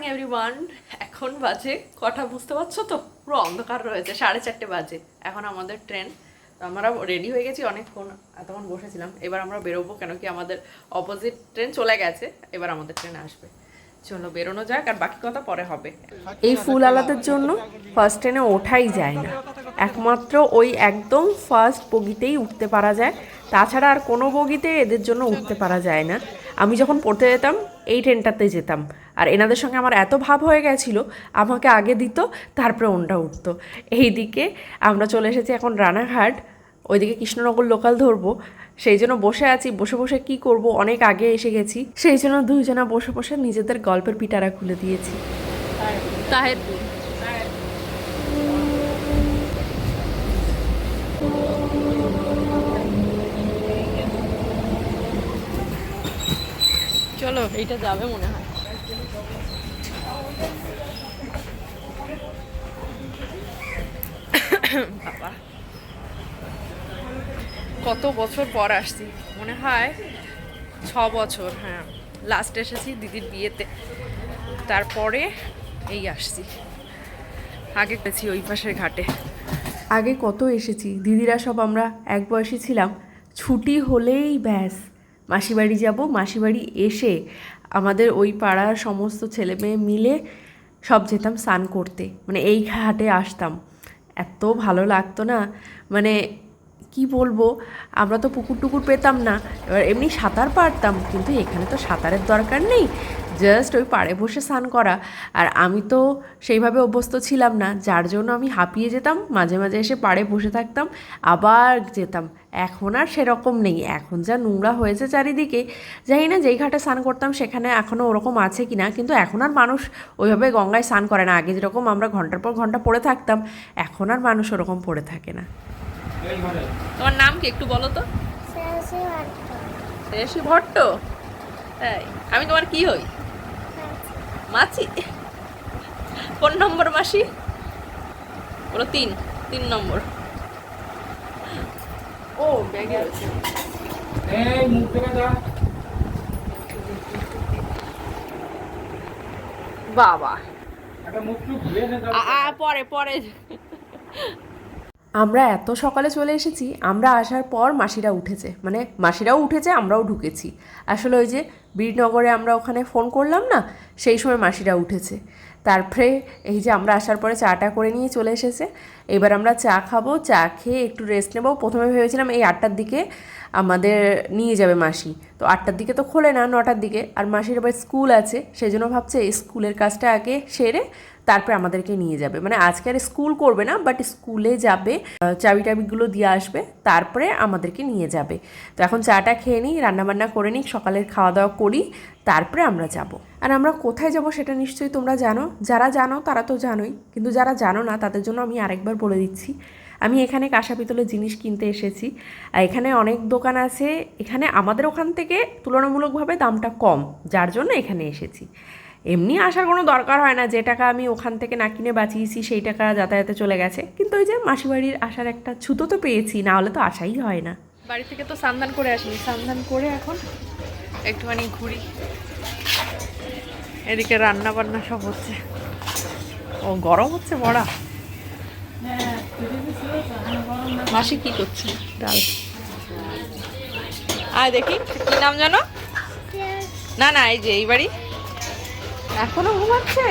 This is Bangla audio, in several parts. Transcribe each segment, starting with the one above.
মর্নিং এভরিওয়ান এখন বাজে কটা, বুঝতে পারছ তো? পুরো অন্ধকার রয়েছে, সাড়ে চারটে বাজে। এখন আমাদের ট্রেন আমরা রেডি হয়ে গেছি অনেকক্ষণ, এতক্ষণ বসেছিলাম। এবার আমরা বেরোবো, কেন কি আমাদের অপোজিট ট্রেন চলে গেছে। এবার আমাদের ট্রেন আসবে। চলো, বেরোনো যাক, আর বাকি কথা পরে হবে। এই ফুল আলাদের জন্য ফার্স্ট ট্রেনে ওঠাই যায় না। একমাত্র ওই একদম ফার্স্ট বগিতেই উঠতে পারা যায়। তাছাড়া আর কোনো বগিতে এদের জন্য উঠতে পারা যায় না। আমি যখন পড়তে যেতাম, এই ট্রেনটাতে যেতাম। আর এনাদের সঙ্গে আমার এত ভাব হয়ে গেছিল, আমাকে আগে দিত, তারপরে ওনটা উঠতো। এইদিকে আমরা চলে এসেছি এখন রানাঘাট, ওইদিকে কৃষ্ণনগর লোকাল ধরবো। সেই জন্য বসে আছি, বসে বসে কি করব, অনেক আগে এসে গেছি। সেই জন্য দুইজনা বসে বসে নিজেদের গল্পের পিটারা খুলে দিয়েছি। চলো, এইটা যাবে মনে হয়। বাবা। কত বছর পর আসছি। মনে হয় ছ বছর হ্যাঁ। লাস্ট এসেছি দিদির বিয়েতে। তারপরে এই আসছি। আগে গেছি ওই পাশের ঘাটে। আগে কত এসেছি? দিদিরা সব আমরা এক বয়সে ছিলাম। ছুটি হলেই ব্যাস। মাসিবাড়ি যাব, মাসিবাড়ি এসে আমাদের ওই পাড়ার সমস্ত ছেলে মেয়ে মিলে সব যেতাম স্নান করতে। মানে এই ঘাটে আসতাম। এত ভালো লাগতো না। মানে কি বলব? আমরা তো পুকুর টুকুর পেতাম না। এবার এমনি সাঁতার পারতাম, কিন্তু এখানে তো সাঁতারের দরকার নেই। জাস্ট ওই পাড়ে বসে স্নান করা। আর আমি তো সেইভাবে অভ্যস্ত ছিলাম না। যার জন্য আমি হাঁপিয়ে যেতাম, মাঝে মাঝে এসে পাড়ে বসে থাকতাম, আবার যেতাম। এখন আর সেরকম নেই। এখন যা নোংরা হয়েছে চারিদিকে, জানি না যেই ঘাটে স্নান করতাম সেখানে এখনও ওরকম আছে কি না কিন্তু এখন আর মানুষ ওইভাবে গঙ্গায় স্নান করে না। আগে যেরকম আমরা ঘণ্টার পর ঘণ্টা পড়ে থাকতাম, এখন আর মানুষ ওরকম পড়ে থাকে না। তোমার নাম কি একটু বলো তো? শ্রেয়সী ভট্ট। তাই আমি তোমার কি হই? মাছি। কোন নম্বর মাসি? বলো তিন তিন নম্বর। ও ব্যাগে রয়েছে এই মুখ থেকে যা। বাবা। পরে পরে। আমরা এত সকালে চলে এসেছি, আমরা আসার পর মাসিরা উঠেছে। মানে মাসিরাও উঠেছে, আমরাও ঢুকেছি। আসলে ওই যে বীরনগরে আমরা ওখানে ফোন করলাম না, সেই সময় মাসিরা উঠেছে। তারপরে এই যে আমরা আসার পরে চাটা করে নিয়ে চলে এসেছে। এবার আমরা চা খাব, চা খেয়ে একটু রেস্ট নেব। প্রথমে ভেবেছিলাম এই আটটার দিকে আমাদের নিয়ে যাবে মাসি। তো আটটার দিকে তো খোলে না, নটার দিকে। আর মাসির আবার স্কুল আছে সেই জন্য ভাবছে স্কুলের কাজটা আগে সেরে তারপরে আমাদেরকে নিয়ে যাবে। মানে আজকে আর স্কুল করবে না বাট স্কুলে যাবে চাবি টাবিগুলো দিয়ে আসবে, তারপরে আমাদেরকে নিয়ে যাবে। তো এখন চাটা খেয়ে নিই, রান্নাবান্না করে নিই, সকালের খাওয়া দাওয়া করি, তারপরে আমরা যাব। আর আমরা কোথায় যাব সেটা নিশ্চয়ই তোমরা জানো। যারা জানো তারা তো জানোই, কিন্তু যারা জানো না তাদের জন্য আমি আরেকবার বলে দিচ্ছি। আমি এখানে কাঁসা পিতলের জিনিস কিনতে এসেছি। আর এখানে অনেক দোকান আছে, এখানে আমাদের ওখান থেকে তুলনামূলকভাবে দামটা কম, যার জন্য এখানে এসেছি। এমনি আসার কোনো দরকার হয় না যে টাকা আমি ওখান থেকে না কিনে বাঁচিয়েছি সেই টাকা যাতায়াতে চলে গেছে। কিন্তু ওই যে মাসিবাড়ির আসার একটা ছুতো তো পেয়েছি না হলে তো আসাই হয় না। বাড়ি থেকে তো সান্ধান করে আসিনি। সান্ধান করে এখন একটুখানি ঘুরি। এদিকে রান্না বান্না সব হচ্ছে। ও গরম হচ্ছে বড়া? মাসি কি করছে? ডাল। আয় দেখি কি নাম জানো না না এই যে এই বাড়ি। এখনও ঘুমাচ্ছে?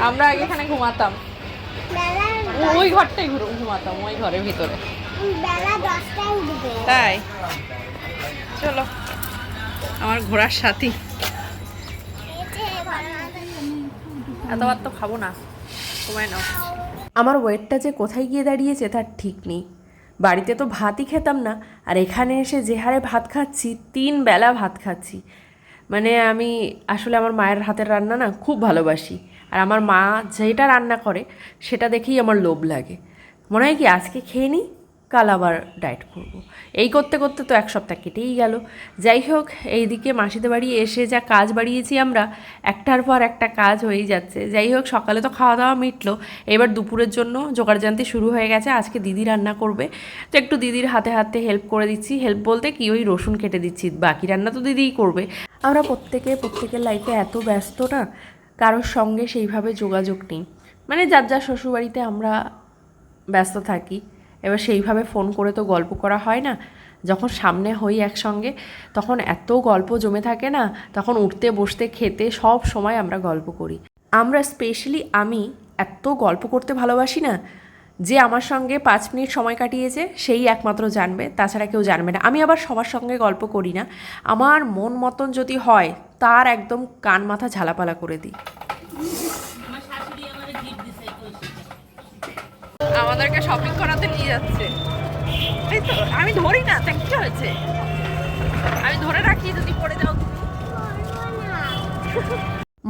আমরা আগে এখানে ঘুমাতাম ওই ঘরটাই ঘুরু- ঘুমাতাম ওই ঘরের ভিতরে। বেলা দশটায় উঠবে। তাই? চলো আমার ঘোড়ার সাথী। এতবার তো খাব না সময় নাও। আমার ওয়েটটা যে কোথায় গিয়ে দাঁড়িয়েছে তার ঠিক নেই। বাড়িতে তো ভাতই খেতাম না আর এখানে এসে যে হারে ভাত খাচ্ছি তিন বেলা ভাত খাচ্ছি। মানে আমি আসলে আমার মায়ের হাতের রান্না না খুব ভালোবাসি। আর আমার মা যেটা রান্না করে, সেটা দেখেই আমার লোভ লাগে। মনে হয় কি আজকে খেয়ে নিই, কাল আবার ডায়েট করব। এই করতে করতে তো এক সপ্তাহ কেটেই গেল। যাই হোক, এইদিকে মাসিদের বাড়ি এসে যা কাজ বাড়িয়েছি আমরা, একটার পর একটা কাজ হয়েই যাচ্ছে। যাই হোক, সকালে তো খাওয়া দাওয়া মিটলো। এবার দুপুরের জন্য জোগাড় জানতে শুরু হয়ে গেছে, আজকে দিদি রান্না করবে। তো একটু দিদির হাতে হাতে হেল্প করে দিচ্ছি। হেল্প বলতে কি, ওই রসুন কেটে দিচ্ছি, বাকি রান্না তো দিদিই করবে। আমরা প্রত্যেকে, প্রত্যেকের লাইফে এত ব্যস্ত না কারোর সঙ্গে সেইভাবে যোগাযোগ নেই। মানে যার যার শ্বশুরবাড়িতে আমরা ব্যস্ত থাকি, এবার সেইভাবে ফোন করে তো গল্প করা হয় না। যখন সামনে হই একসঙ্গে, তখন এত গল্প জমে থাকে না, তখন উঠতে, বসতে, খেতে সব সময় আমরা গল্প করি। আমরা স্পেশালি আমি এত গল্প করতে ভালোবাসি না যে আমার সঙ্গে পাঁচ মিনিট সময় কাটিয়েছে সেই একমাত্র জানবে তাছাড়া কেউ জানবে না। আমি আবার সবার সঙ্গে গল্প করি না। আমার মন মতন যদি হয় তার একদম কান মাথা ঝালাপালা করে দিই। আমাদেরকে শপিং করাতে নিয়ে যাচ্ছে। এই তো আমি ধরি না তা কি হয়েছে? আমি ধরে রাখি যদি পড়ে যাও তুমি।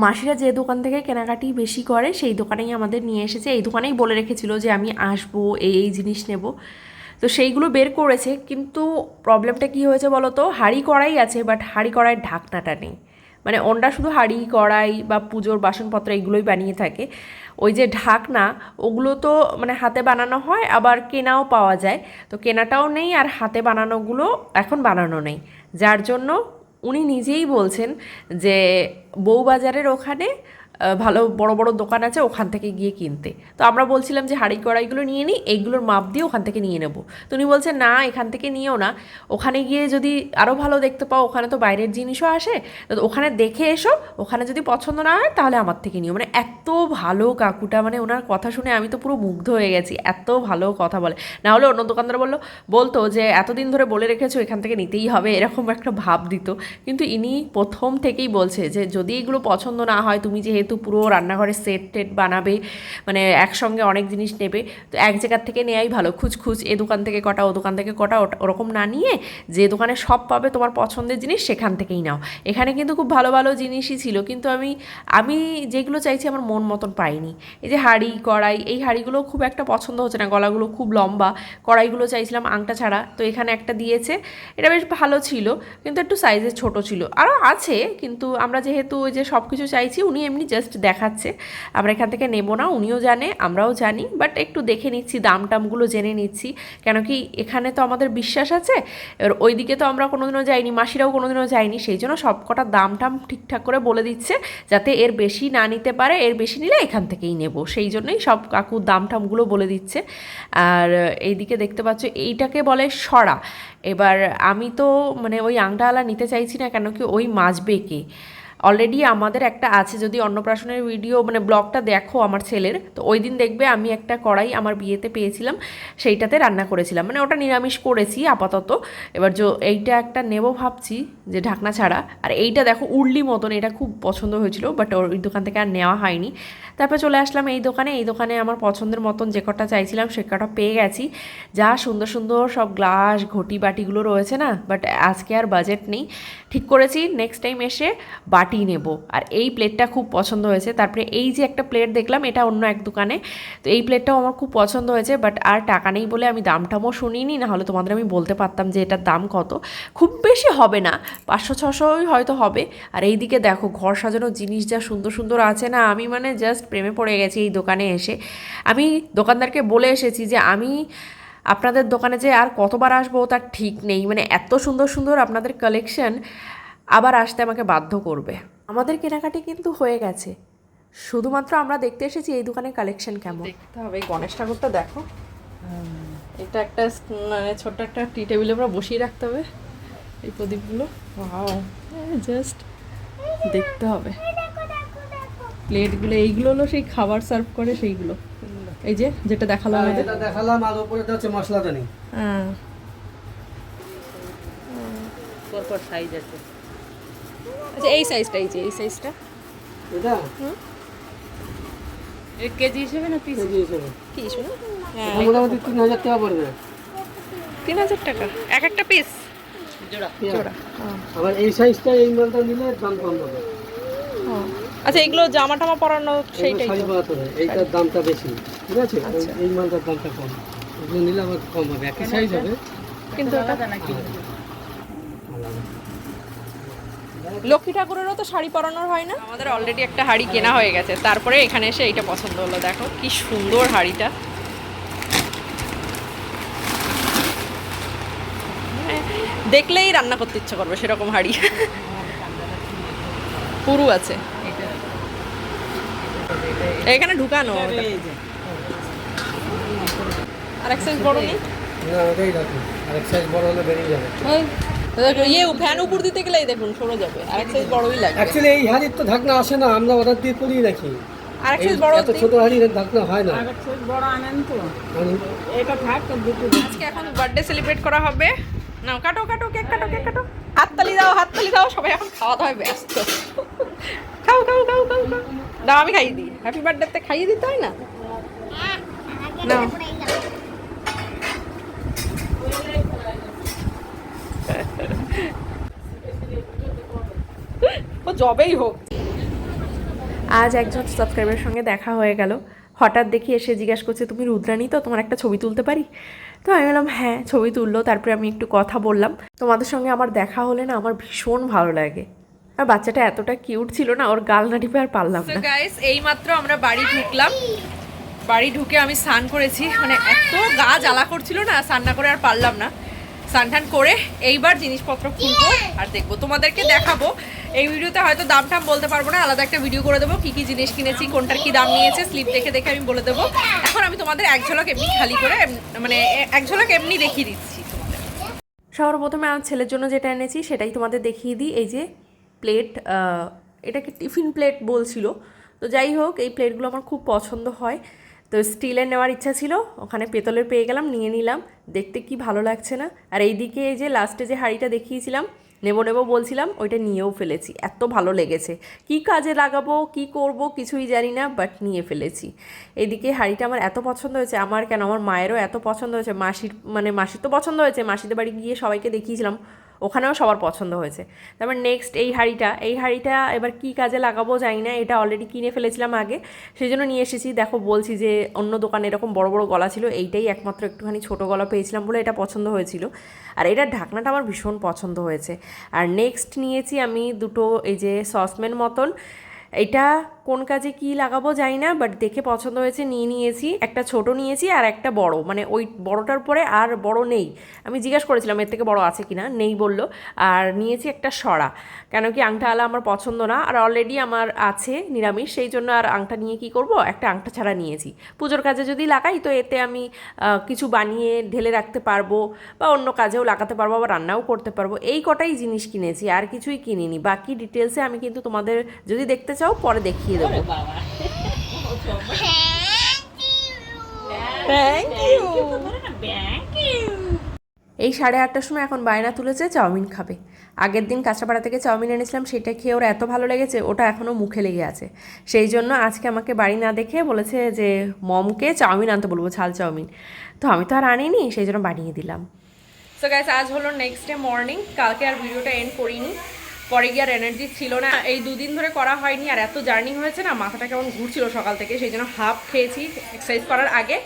মাসিরা যে দোকান থেকে কেনাকাটি বেশি করে, সেই দোকানেই আমাদের নিয়ে এসেছে। এই দোকানেই বলে রেখেছিল যে আমি আসব, এই এই জিনিস নেব। তো সেইগুলো বের করেছে, কিন্তু প্রবলেমটা কি হয়েছে বলো তো হাঁড়ি কড়াই আছে বাট হাঁড়ি কড়াইয়ের ঢাকনাটা নেই। মানে ওনরা শুধু হাঁড়ি, কড়াই বা পুজোর বাসনপত্র এগুলোই বানিয়ে থাকে। ওই যে ঢাকনা, ওগুলো তো মানে হাতে বানানো হয়, আবার কেনাও পাওয়া যায়। তো কেনাটাও নেই আর হাতে বানানোগুলো এখন বানানো নেই। যার জন্য উনি নিজেই বলছেন যে বউবাজারের ওখানে ভালো, বড় বড় দোকান আছে, ওখান থেকে গিয়ে কিনতে। তো আমরা বলছিলাম যে হাঁড়ি কড়াইগুলো নিয়ে নিই এইগুলোর মাপ দিয়ে ওখান থেকে নিয়ে নেব। তো উনি বলছেন, না, এখান থেকে নিও না। ওখানে গিয়ে যদি আরও ভালো দেখতে পাও, ওখানে তো বাইরের জিনিসও আসে। তো ওখানে দেখে এসো, ওখানে যদি পছন্দ না হয়, তাহলে আমার থেকে নিও। মানে এত ভালো কাকুটা মানে ওনার কথা শুনে আমি তো পুরো মুগ্ধ হয়ে গেছি। এত ভালো কথা বলে। না হলে অন্য দোকানদার বলল, বলতো যে, এতদিন ধরে বলে রেখেছো, এখান থেকে নিতেই হবে। এরকম একটা ভাব দিত। কিন্তু ইনি প্রথম থেকেই বলছে যে, যদি এগুলো পছন্দ না হয়, তুমি যেহেতু পুরো রান্নাঘরে সেট টেট বানাবে মানে একসঙ্গে অনেক জিনিস নেবে, তো এক জায়গার থেকে নেওয়াই ভালো। খুচখুচ, এ দোকান থেকে কটা, ও দোকান থেকে কটা ওরকম না নিয়ে যে দোকানে সব পাবে তোমার পছন্দের জিনিস সেখান থেকেই নাও। এখানে কিন্তু খুব ভালো ভালো জিনিসই ছিল, কিন্তু আমি আমি যেগুলো চাইছি আমার মন মতন পাইনি। এই যে হাঁড়ি, কড়াই, এই হাঁড়িগুলো খুব একটা পছন্দ হচ্ছে না, গলাগুলো খুব লম্বা। কড়াইগুলো চাইছিলাম আংটা ছাড়া, তো এখানে একটা দিয়েছে। এটা বেশ ভালো ছিল, কিন্তু একটু সাইজে ছোট ছিল। আরও আছে, কিন্তু আমরা যেহেতু ওই যে সব কিছু চাইছি, উনি এমনি জাস্ট দেখাচ্ছে। আমরা এখান থেকে নেব না, উনিও জানে, আমরাও জানি বাট একটু দেখে নিচ্ছি দাম টামগুলো জেনে নিচ্ছি। কেন কি এখানে তো আমাদের বিশ্বাস আছে, এবার ওইদিকে তো আমরা কোনোদিনও যাইনি, মাসিরাও কোনোদিনও যাইনি সেই জন্য সব কটা দাম টাম ঠিকঠাক করে বলে দিচ্ছে, যাতে এর বেশি না নিতে পারে, এর বেশি নিলে এখান থেকেই নেব। সেই জন্যই সব কাকুর দাম টামগুলো বলে দিচ্ছে। আর এইদিকে দেখতে পাচ্ছ, এইটাকে বলে সরা এবার আমি তো মানে ওই আংটাওয়ালা নিতে চাইছি না, কেন কি ওই মাছবে কে? অলরেডি আমাদের একটা আছে, যদি অন্নপ্রাশনের ভিডিও মানে ব্লগটা দেখো আমার ছেলের, তো ওই দিন দেখবে আমি একটা কড়াই আমার বিয়েতে পেয়েছিলাম, সেইটাতে রান্না করেছিলাম। মানে ওটা নিরামিষ করেছি আপাতত। এবার যে, এইটা একটা নেব ভাবছি, যে ঢাকনা ছাড়া। আর এইটা দেখো উর্লি মতন, এটা খুব পছন্দ হয়েছিল বাট ওই দোকান থেকে আর নেওয়া হয়নি। তারপর চলে আসলাম এই দোকানে এই দোকানে আমার পছন্দের মতন যে কটা চাইছিলাম, সে কটা পেয়ে গেছি। যা সুন্দর সুন্দর সব গ্লাস ঘটি বাটিগুলো রয়েছে না বাট আজকে আর বাজেট নেই। ঠিক করেছি নেক্সট টাইম এসে বাটি নেব। আর এই প্লেটটা খুব পছন্দ হয়েছে। তারপরে এই যে একটা প্লেট দেখলাম, এটা অন্য এক দোকানে। তো এই প্লেটটাও আমার খুব পছন্দ হয়েছে, বাট আর টাকা নেই বলে আমি দামটামও শুনিনি। না হলে তোমাদের আমি বলতে পারতাম যে এটার দাম কত। খুব বেশি হবে না, পাঁচশো, ছশোই হয়তো হবে। আর এইদিকে দেখো, ঘর সাজানোর জিনিস যা সুন্দর সুন্দর আছে না, আমি মানে জাস্ট প্রেমে পড়ে গেছি এই দোকানে এসে। আমি দোকানদারকে বলে এসেছি যে আমি আপনাদের দোকানে যে আর কতবার আসব, তার ঠিক নেই। মানে এত সুন্দর সুন্দর আপনাদের কালেকশন আবার আসতে আমাকে বাধ্য করবে। আমাদের কেনাকাটি কিন্তু হয়ে গেছে। শুধুমাত্র আমরা দেখতে এসেছি এই দোকানের কালেকশন কেমন। দেখতে হবে এই গণেশ ঠাকুরটা দেখো। এটা একটা মানে ছোট্ট একটা টি টেবিলে আমরা বসিয়ে রাখতে হবে। এই প্রদীপগুলো। ওয়াও জাস্ট দেখতে হবে। প্লেটগুলো এইগুলো হলো সেই খাবার সার্ভ করে সেইগুলো। এই যে যেটা দেখাল আমাদের এটা দেখালাম আর উপরে তো হচ্ছে মশলাদানি। হ্যাঁ। পরপর সাইজ আছে। আচ্ছা এই সাইজটা এই যে এই সাইজটা এটা? এক কেজি হিসেবে না পিস কেজি হিসেবে। কি শুনো হ্যাঁ মোটামুটি তিন হাজার টাকা পড়বে। তিন হাজার টাকা। এক একটা পিস জোড়া। জোড়া আবার এই সাইজটা এই মালটা নিলে দাম কম হবে। আচ্ছা এগুলো জামা টামা পরানো সেইটাই শাড়ি তো। বানাতে হয় এইটার দামটা বেশি। ঠিক আছে? এই- এই মালটার দামটা কম। এগুলো নিলে আবার কম হবে। একই সাইজ হবে। কিন্তু ওটা নাকি? আলাদা। লক্ষ্মী ঠাকুরেরও তো শাড়ি পরানোর হয় না? আমাদের অলরেডি একটা হাড়ি কেনা হয়ে গেছে। তারপরে এখানে এসে এইটা পছন্দ হলো। দেখো কি সুন্দর হাড়িটা। দেখলেই রান্না করতে ইচ্ছা করবে সেরকম হাড়ি। পুরু আছে। এখানে ঢুকানো। আর এক সাইজ বড় নেই? না ওটাই রাখুন আর এক সাইজ বড় হলে বেরিয়ে যাবে। ইয়ে ফ্যান উপর দিতে গেলেই দেখুন সরে যাবে। আর এক সাইজ বড়ই লাগবে। অ্যাকচুয়ালি এই হাড়ির তো ঢাকনা আসে না আমরা অর্ডার দিয়ে করিয়ে রাখি। আর এক সাইজ বড় এত ছোট হাড়ির ঢাকনা হয় না। বড় আনেন তো। আমি- এটা থাক আজকে এখন বার্থডে সেলিব্রেট করা হবে। নাও কাটো কাটো কেক কাটো কেক কাটো। হাততালি দাও হাততালি দাও সবাই এখন খাওয়া দাওয়ায় ব্যস্ত। খাও খাও খাও খাও খাও। দাও আমি খাইয়ে দিই। হ্যাপি বার্থডেতে খাইয়ে দিতে হয় না? নাও। জবেই হোক। আজ একজন সাবস্ক্রাইবারের সঙ্গে দেখা হয়ে গেল। হঠাৎ দেখি এসে জিজ্ঞাসা করছে তুমি রুদ্রাণী তো? তোমার একটা ছবি তুলতে পারি? তো আমি বললাম হ্যাঁ ছবি তুললো। তারপরে আমি একটু কথা বললাম। তোমাদের সঙ্গে আমার দেখা হলে না আমার ভীষণ ভালো লাগে। আর বাচ্চাটা এতটা কিউট ছিল না ওর গাল না টিপে আর পারলাম না। গাইস এইমাত্র আমরা বাড়ি ঢুকলাম। বাড়ি ঢুকে আমি স্নান করেছি। মানে এত গা জ্বালা করছিল না স্নান না করে আর পারলাম না। স্নান টান করে এইবার জিনিসপত্র খুলবো আর দেখব। তোমাদেরকে দেখাবো এই ভিডিওতে হয়তো দাম টাম বলতে পারব না, আলাদা একটা ভিডিও করে দেবো, কি কি জিনিস কিনেছি, কোনটার কি দাম নিয়েছে স্লিপ দেখে দেখে আমি বলে দেবো। এখন আমি তোমাদের এক ঝলক এমনি খালি করে মানে এক ঝলক এমনি দেখিয়ে দিচ্ছি সর্বপ্রথমে আমার ছেলের জন্য যেটা এনেছি, সেটাই তোমাদের দেখিয়ে দিই। এই যে প্লেট এটাকে টিফিন প্লেট বলছিল। তো যাই হোক, এই প্লেটগুলো আমার খুব পছন্দ হয়। তো স্টিলের নেওয়ার ইচ্ছা ছিল, ওখানে পেতলের পেয়ে গেলাম, নিয়ে নিলাম। দেখতে কি ভালো লাগছে না। আর এইদিকে এই যে লাস্টে যে হাঁড়িটা দেখিয়েছিলাম নেব নেব বলছিলাম, ওইটা নিয়েও ফেলেছি। এত ভালো লেগেছে। কি কাজে লাগাবো, কি করব কিছুই জানি না বাট নিয়ে ফেলেছি। এদিকে হাঁড়িটা আমার এত পছন্দ হয়েছে, আমার কেন, আমার মায়েরও এত পছন্দ হয়েছে, মাসির মানে মাসির তো পছন্দ হয়েছে, মাসিদের বাড়ি গিয়ে সবাইকে দেখিয়েছিলাম। ওখানেও সবার পছন্দ হয়েছে। তারপর নেক্সট এই হাঁড়িটা এই হাঁড়িটা এবার কি কাজে লাগাবো জানি না, এটা অলরেডি কিনে ফেলেছিলাম আগে। সেই জন্য নিয়ে এসেছি, দেখো বলছি যে অন্য দোকানে এরকম বড় বড় গলা ছিল, এইটাই একমাত্র একটুখানি ছোট গলা পেয়েছিলাম বলে এটা পছন্দ হয়েছিল। আর এটার ঢাকনাটা আমার ভীষণ পছন্দ হয়েছে। আর নেক্সট নিয়েছি আমি দুটো এই যে সসম্যান মতন এটা কোন কাজে কি লাগাবো জানি না বাট দেখে পছন্দ হয়েছে, নিয়ে নিয়েছি। একটা ছোট নিয়েছি আর একটা বড়। মানে ওই বড়টার পরে আর বড় নেই। আমি জিজ্ঞেস করেছিলাম, এর থেকে বড় আছে কি না নেই বলল। আর নিয়েছি একটা সরা। কেন কি আংটা আলা আমার পছন্দ না। আর অলরেডি আমার আছে নিরামিষ, সেই জন্য আর আংটা নিয়ে কি করব? একটা আংটা ছাড়া নিয়েছি। পুজোর কাজে যদি লাগাই, তো এতে আমি কিছু বানিয়ে ঢেলে রাখতে পারব বা অন্য কাজেও লাগাতে পারব বা রান্নাও করতে পারব। এই কটাই জিনিস কিনেছি, আর কিছুই কিনিনি। বাকি ডিটেলসে আমি কিন্তু তোমাদের যদি দেখতে চাও পরে দেখিয়ে দেবো। থ্যাংক ইউ এই সাড়ে আটটার সময় এখন বায়না তুলেছে চাউমিন খাবে। আগের দিন কাঁচরাপাড়া থেকে চাউমিন এনেছিলাম সেটা খেয়ে ওর এত ভালো লেগেছে ওটা এখনও মুখে লেগে আছে। সেই জন্য আজকে আমাকে বাড়ি না দেখে বলেছে যে মমকে চাউমিন আনতে বলব ঝাল চাউমিন। তো আমি তো আর আনিনি সেই জন্য বানিয়ে দিলাম। সো গাইস আজ হলো নেক্সট ডে মর্নিং কালকে আর ভিডিওটা এন্ড করিনি। পরে গিয়ে আর এনার্জি ছিল না। এই দুদিন ধরে করা হয়নি, আর এত জার্নি হয়েছে না, মাথাটা কেমন ঘুরছিল সকাল থেকে, সেই জন্য হাফ খেয়েছি এক্সারসাইজ করার আগে।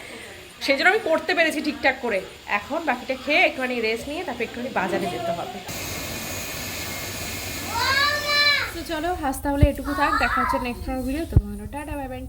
সেই জন্য আমি করতে পেরেছি ঠিকঠাক করে। এখন বাকিটা খেয়ে একটুখানি রেস্ট নিয়ে তারপর একটুখানি বাজারে যেতে হবে। তো চলো, আজ তাহলে এটুকু থাক, দেখা হচ্ছে নেক্সট ভিডিও তো। Tata bye